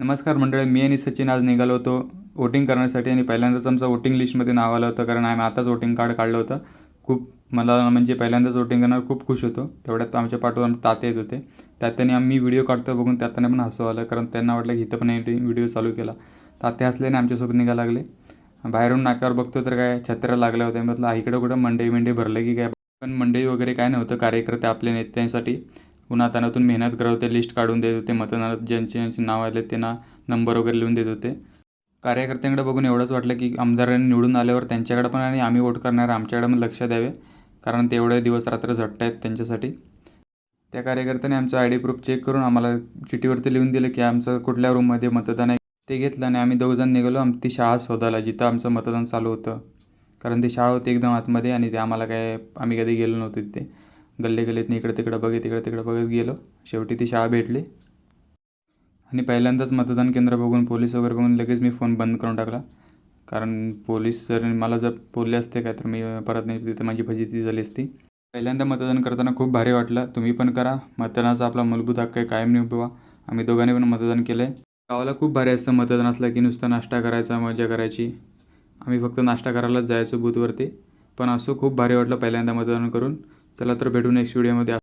नमस्कार मंडळी मी आणि सचिन आज निघालो होतो वोटिंग करण्यासाठी आणि पहिल्यांदाच आमचं वोटिंग लिस्टमध्ये नाव आलं होतं कारण आम्ही आताच वोटिंग कार्ड काढलं होतं. खूप मला म्हणजे पहिल्यांदाच वोटिंग करणार खूप खुश होतो. तेवढ्यात आमच्या पाठवर आमचे ताते येत होते. त्यात्याने आम्ही व्हिडिओ काढतो बघून त्यात पण हसू आलं कारण त्यांना वाटलं की इथं पण व्हिडिओ चालू केला. ताते हसल्याने आमच्यासोबत निघायला लागले. बाहेरून नाक्यावर बघतो तर काय छत्र्या लागल्या होत्या. म्हटलं इकडं कुठं मंडई मंडई भरलं की काय? पण मंडई वगैरे काय नव्हतं कार्यकर्ते आपल्या नेत्यांसाठी. उन्हातानातून मेहनत करत होते लिस्ट काढून देत होते. मतदानात ज्यांचे ज्यांचे नाव आले त्यांना नंबर वगैरे लिहून देत होते. कार्यकर्त्यांकडे बघून एवढंच वाटलं की आमदारांनी निवडून आल्यावर त्यांच्याकडे पण आणि आम्ही वोट करणार आमच्याकडे पण लक्ष द्यावे. कारण तेवढे दिवस रात्र झटत आहेत त्यांच्यासाठी. त्या कार्यकर्त्याने आमचं आय डी प्रूफ चेक करून आम्हाला चिठीवरती लिहून दिलं की आमचं कुठल्या रूममध्ये मतदान आहे ते घेतलं आणि आम्ही दोघजण निघालो. आम ती शाळा शोधायला जिथं आमचं मतदान चालू होतं. कारण ती शाळा होती एकदम आतमध्ये आणि ते आम्हाला काय आम्ही कधी गेलो नव्हतो तिथे. गल्ले गल्लीतनं इकडं तिकडं बघत इकडं तिकडं बघत गेलो. शेवटी ती शाळा भेटली. आणि पहिल्यांदाच मतदान केंद्र बघून पोलीस वगैरे बघून लगेच मी फोन बंद करून टाकला. कारण पोलीस जर मला जर बोलले असते काय तर मी परत नाही तिथे माझी फजिती झाली असती. पहिल्यांदा मतदान करताना खूप भारी वाटलं. तुम्ही पण करा. मतदानाचा आपला मूलभूत हक्क आहे कायम निभवा. आम्ही दोघांनी पण मतदान केलं आहे गावाला खूप भारी असतं मतदान असलं की नुसतं नाश्ता करायचा मजा करायची. आम्ही फक्त नाश्ता करायलाच जायचो बूथवरती. पण असं खूप भारी वाटलं पहिल्यांदा मतदान करून. चला तर भेटू नेक्स्ट व्हिडिओमध्ये